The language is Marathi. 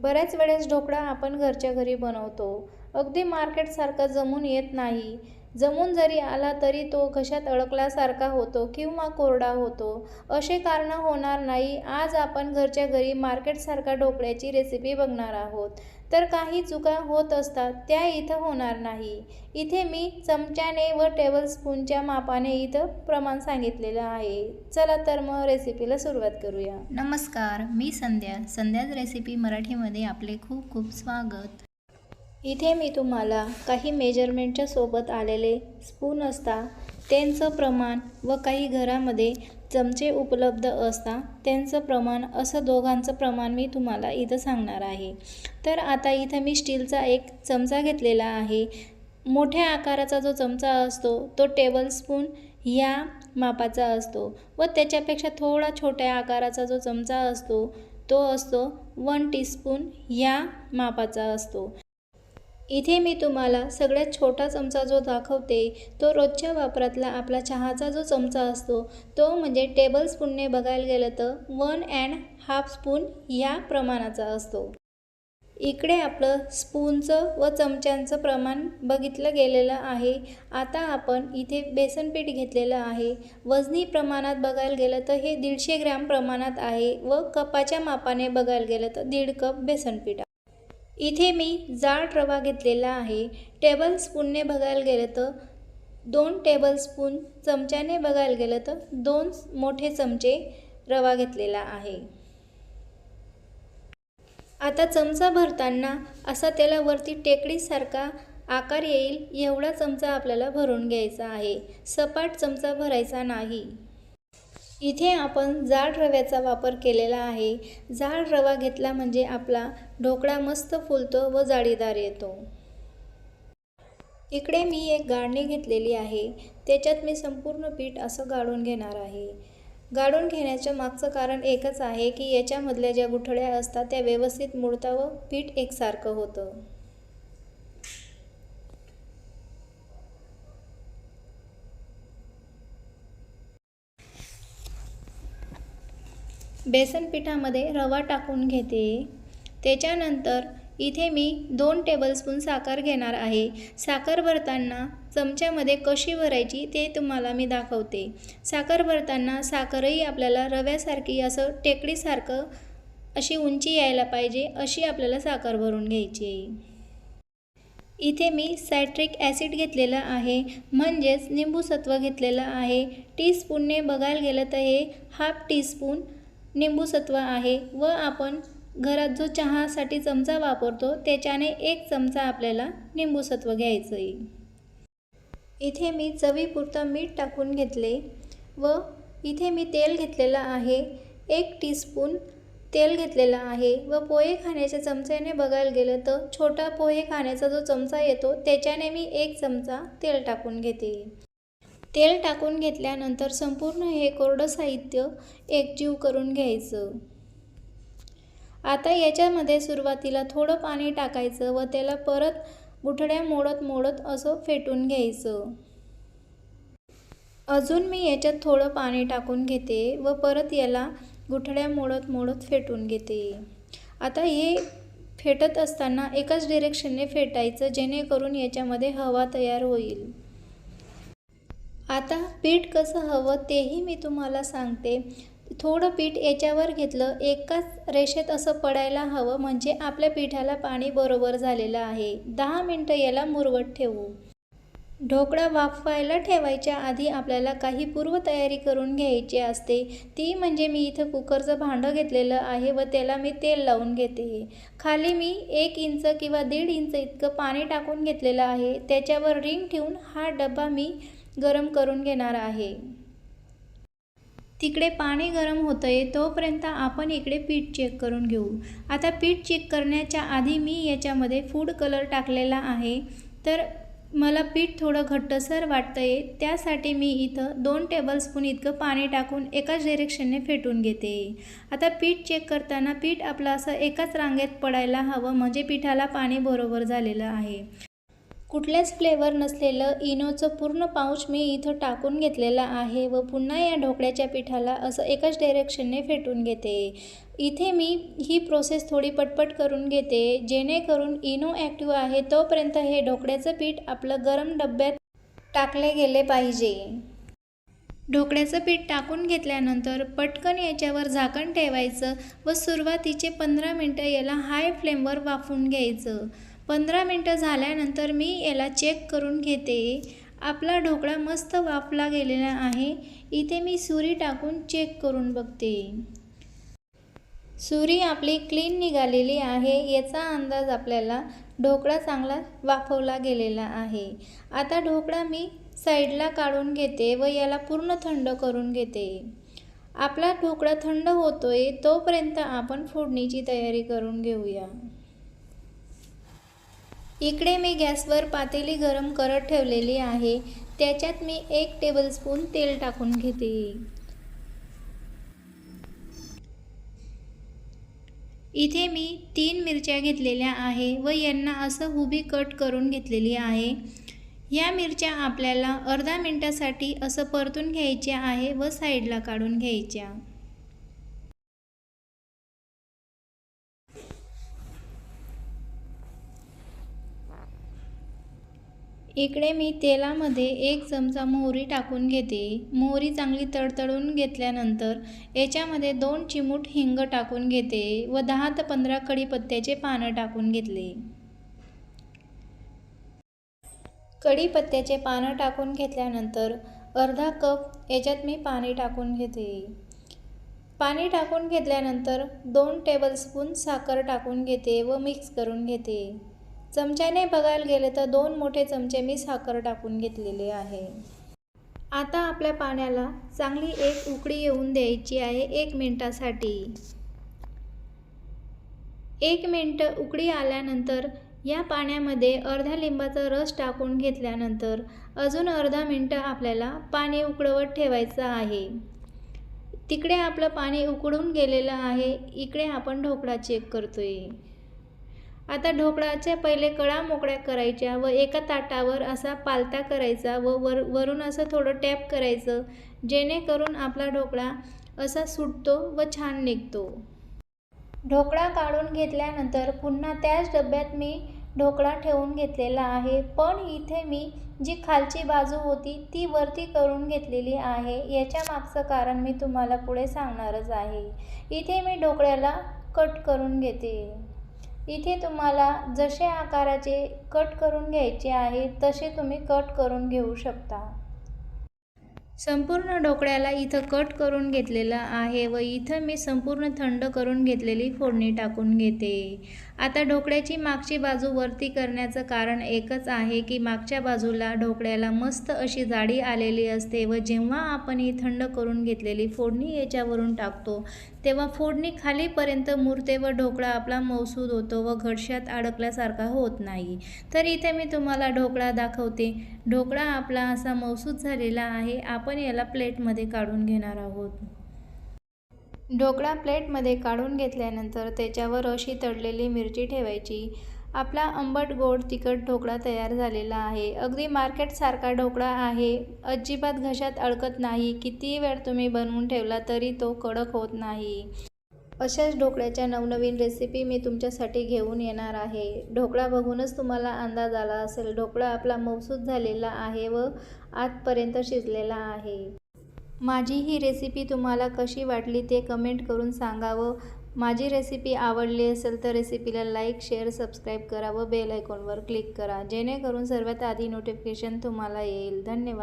बऱ्याच वेळेस ढोकळा आपण घरच्या घरी बनवतो. अगदी मार्केटसारखा जमून येत नाही. जमून जरी आला तरी तो घशात अडकल्यासारखा होतो किंवा कोरडा होतो. असे कारणं होणार नाही. आज आपण घरच्या घरी मार्केटसारखा ढोकळ्याची रेसिपी बघणार आहोत. तर काही चुका होत असतात त्या इथं होणार नाही. इथे मी चमच्याने व टेबलस्पूनच्या मापाने इथं प्रमाण सांगितलेलं आहे. चला तर मग रेसिपीला सुरुवात करूया. नमस्कार मी संध्या. संध्याच रेसिपी मराठीमध्ये आपले खूप खूप स्वागत. इथे मी तुम्हाला काही मेजरमेंटच्या सोबत आलेले स्पून असता त्यांचं प्रमाण व काही घरामध्ये चमचे उपलब्ध असता त्यांचं प्रमाण असं दोघांचं प्रमाण मी तुम्हाला इथं सांगणार आहे. तर आता इथं मी स्टीलचा एक चमचा घेतलेला आहे. मोठ्या आकाराचा जो चमचा असतो तो टेबलस्पून या मापाचा असतो व त्याच्यापेक्षा थोडा छोट्या आकाराचा जो चमचा असतो तो असतो वन टीस्पून या मापाचा असतो. इथे मी तुम्हाला सगळ्यात छोटा चमचा जो दाखवते तो रोजच्या वापरातला आपला चहाचा जो चमचा असतो तो म्हणजे टेबल स्पूनने बघायला गेलं तर वन अँड हाफ स्पून या प्रमाणाचा असतो. इकडे आपलं स्पूनचं व चमच्यांचं प्रमाण बघितलं गेलेलं आहे. आता आपण इथे बेसन पीठ घेतलेलं आहे. वजनी प्रमाणात बघायला गेलं तर हे दीडशे ग्रॅम प्रमाणात आहे व कपाच्या मापाने बघायला गेलं तर दीड कप बेसन पीठ इथे मी जाड रवा घेतलेला आहे. टेबलस्पूनने बघायला गेलं तर दोन टेबलस्पून चमच्याने बघायला गेलं तर दोन मोठे चमचे रवा घेतलेला आहे. आता चमचा भरताना असा त्याला वरती टेकडीसारखा आकार येईल एवढा चमचा आपल्याला भरून घ्यायचा आहे. सपाट चमचा भरायचा नाही. इथे आपण जाड रव्याचा वापर केलेला आहे. जाड रवा घेतला म्हणजे आपला ढोकळा मस्त फुलतो व जाळीदार येतो. इकडे मी एक गाळणी घेतलेली आहे. त्याच्यात मी संपूर्ण पीठ असं गाळून घेणार आहे. गाळून घेण्याचं मागचं कारण एकच आहे की याच्यामधल्या ज्या गुठळ्या असतात त्या व्यवस्थित मुडता व पीठ एकसारखं होतं. बेसन पिठामध्ये रवा टाकून घेते. त्याच्यानंतर इथे मी दोन टेबलस्पून साखर घेणार आहे. साखर भरताना चमच्यामध्ये कशी भरायची ते तुम्हाला मी दाखवते. साखर भरताना साखरही आपल्याला रव्यासारखी असं टेकडीसारखं अशी उंची यायला पाहिजे अशी आपल्याला साखर भरून घ्यायची. आहे इथे मी सायट्रिक ॲसिड घेतलेलं आहे म्हणजेच निंबूसत्व घेतलेलं आहे. टीस्पूनने बघायला गेलं तर हे हाफ टीस्पून निंबूसत्व आहे व आपण घरात जो चहासाठी चमचा वापरतो त्याच्याने एक चमचा आपल्याला निंबूसत्व घ्यायचं आहे. इथे मी चवीपुरतं मीठ टाकून घेतले व इथे मी तेल घेतलेलं आहे. एक टीस्पून तेल घेतलेलं आहे व पोहे खाण्याच्या चमच्याने बघायला गेलं तर छोटा पोहे खाण्याचा जो चमचा येतो त्याच्याने मी एक चमचा तेल टाकून घेते. तेल टाकून घेतल्यानंतर संपूर्ण हे कोरडं साहित्य एकजीव करून घ्यायचं. आता याच्यामध्ये सुरुवातीला थोडं पाणी टाकायचं व त्याला परत गुठड्या मोडत मोडत असं फेटून घ्यायचं. अजून मी याच्यात थोडं पाणी टाकून घेते व परत याला गुठड्या मोडत मोडत फेटून घेते. आता हे फेटत असताना एकाच डिरेक्शनने फेटायचं जेणेकरून याच्यामध्ये हवा तयार होईल. आता पीठ कसं हवं तेही मी तुम्हाला सांगते. थोडं पीठ याच्यावर घेतलं एकाच रेषेत असं पडायला हवं म्हणजे आपल्या पिठाला पाणी बरोबर झालेलं आहे. दहा मिनटं याला मुरवत ठेवू. ढोकळा वाफवायला ठेवायच्या आधी आपल्याला काही पूर्वतयारी करून घ्यायची असते. ती म्हणजे मी इथं कुकरचं भांडं घेतलेलं आहे व त्याला मी तेल लावून घेते. खाली मी एक इंच किंवा दीड इंच इतकं पाणी टाकून घेतलेलं आहे. त्याच्यावर रिंग ठेवून हा डबा मी गरम करून घेणार आहे. तिकडे पाणी गरम होतं आहे तोपर्यंत आपण इकडे पीठ चेक करून घेऊ. आता पीठ चेक करण्याच्या आधी मी याच्यामध्ये फूड कलर टाकलेला आहे. तर मला पीठ थोडं घट्टसर वाटतं आहे त्यासाठी मी इथं दोन टेबलस्पून इतकं पाणी टाकून एकाच डिरेक्शनने फेटून घेते. आता पीठ चेक करताना पीठ आपलं असं एकाच रांगेत पडायला हवं म्हणजे पिठाला पाणी बरोबर झालेलं आहे. कुठल्याच फ्लेवर नसलेलं इनोचं पूर्ण पाऊच मी इथं टाकून घेतलेलं आहे व पुन्हा या ढोकळ्याच्या पिठाला असं एकाच डायरेक्शनने फेटून घेते. इथे मी ही प्रोसेस थोडी पटपट करून घेते जेणेकरून इनो ॲक्टिव्ह आहे तोपर्यंत हे ढोकळ्याचं पीठ आपलं गरम डब्यात टाकले गेले पाहिजे. ढोकळ्याचं पीठ टाकून घेतल्यानंतर पटकन याच्यावर झाकण ठेवायचं व सुरुवातीचे पंधरा मिनटं याला हाय फ्लेमवर वाफून घ्यायचं. पंधरा मिनटं झाल्यानंतर मी याला चेक करून घेते. आपला ढोकळा मस्त वाफला गेलेला आहे. इथे मी सुरी टाकून चेक करून बघते. सुरी आपली क्लीन निघालेली आहे. याचा अंदाज आपल्याला ढोकळा चांगला वाफवला गेलेला आहे. आता ढोकळा मी साईडला काढून घेते व याला पूर्ण थंड करून घेते. आपला ढोकळा थंड होतोय तोपर्यंत आपण फोडणीची तयारी करून घेऊया. इकडे मी गॅसवर पातेली गरम करत ठेवलेली आहे. त्याच्यात मी एक टेबलस्पून तेल टाकून घेते. इथे मी तीन मिरच्या घेतलेल्या आहे व यांना असं उभी कट करून घेतलेली आहे. या मिरच्या आपल्याला अर्धा मिनटासाठी असं परतून घ्यायच्या आहे व साईडला काढून घ्यायच्या. इकडे मी तेलामध्ये एक चमचा मोहरी टाकून घेते. मोहरी चांगली तडतडून घेतल्यानंतर याच्यामध्ये दोन चिमूट हिंग टाकून घेते व दहा ते पंधरा कढीपत्त्याचे पानं टाकून घेतले. कढीपत्त्याचे पानं टाकून घेतल्यानंतर अर्धा कप याच्यात मी पाणी टाकून घेते. पाणी टाकून घेतल्यानंतर दोन टेबलस्पून साखर टाकून घेते व मिक्स करून घेते. चमच्याने बघायला गेले तर दोन मोठे चमचे मी साखर टाकून घेतलेले आहे. आता आपल्या पाण्याला चांगली एक उकळी येऊन द्यायची आहे एक मिनटासाठी. एक मिनटं उकडी आल्यानंतर या पाण्यामध्ये अर्ध्या लिंबाचा रस टाकून घेतल्यानंतर अजून अर्धा मिनटं आपल्याला पाणी उकळवत ठेवायचं आहे. तिकडे आपलं पाणी उकडून गेलेलं आहे. इकडे आपण ढोकळा चेक करतोय. आता ढोकळाच्या पहिले कळा मोकळ्या करायच्या व एका ताटावर असा पालता करायचा व वर वरून असं थोडं टॅप करायचं जेणेकरून आपला ढोकळा असा सुटतो व छान निघतो. ढोकळा काढून घेतल्यानंतर पुन्हा त्याच डब्यात मी ढोकळा ठेवून घेतलेला आहे. पण इथे मी जी खालची बाजू होती ती वरती करून घेतलेली आहे. याच्या मागचं कारण मी तुम्हाला पुढे सांगणारच आहे. इथे मी ढोकळ्याला कट करून घेते. इथे तुम्हाला जसे आकाराचे कट करून घ्यायचे आहे तसे तुम्ही कट करून घेऊ शकता. संपूर्ण ढोकळ्याला इथं कट करून घेतलेलं आहे व इथं मी संपूर्ण थंड करून घेतलेली फोडणी टाकून घेते. आता ढोकळ्याची मागची बाजू वरती करण्याचं कारण एकच आहे की मागच्या बाजूला ढोकळ्याला मस्त अशी जाडी आलेली असते व जेव्हा आपण ही थंड करून घेतलेली फोडणी याच्यावरून टाकतो तेव्हा फोडणी खालीपर्यंत मुरते व ढोकळा आपला मौसूद होतो व घडशात अडकल्यासारखा होत नाही. तर इथे मी तुम्हाला ढोकळा दाखवते. ढोकळा आपला असा मौसूद झालेला आहे. आप आपण याला प्लेटमध्ये काढून घेणार आहोत. ढोकळा प्लेटमध्ये काढून घेतल्यानंतर त्याच्यावर अशी तळलेली मिरची ठेवायची. आपला आंबट गोड तिखट ढोकळा तयार झालेला आहे. अगदी मार्केटसारखा ढोकळा आहे. अजिबात घशात अडकत नाही. किती वेळ तुम्ही बनवून ठेवला तरी तो कडक होत नाही. अशाच ढोकळ्याच्या नवनवीन रेसिपी मी तुमच्यासाठी घेऊन येणार आहे. ढोकळा बघूनच तुम्हाला अंदाज आला असेल. ढोकळा आपला मौसूद झालेला आहे व आतपर्यंत शिजलेला आहे. माझी ही रेसिपी तुम्हाला कशी वाटली ते कमेंट करून सांगावं. माझी रेसिपी आवडली असेल तर रेसिपीला लाईक शेअर सबस्क्राईब करा व बेल आयकॉनवर क्लिक करा. जेणेकरून सर्वात आधी नोटिफिकेशन तुम्हाला येईल. धन्यवाद.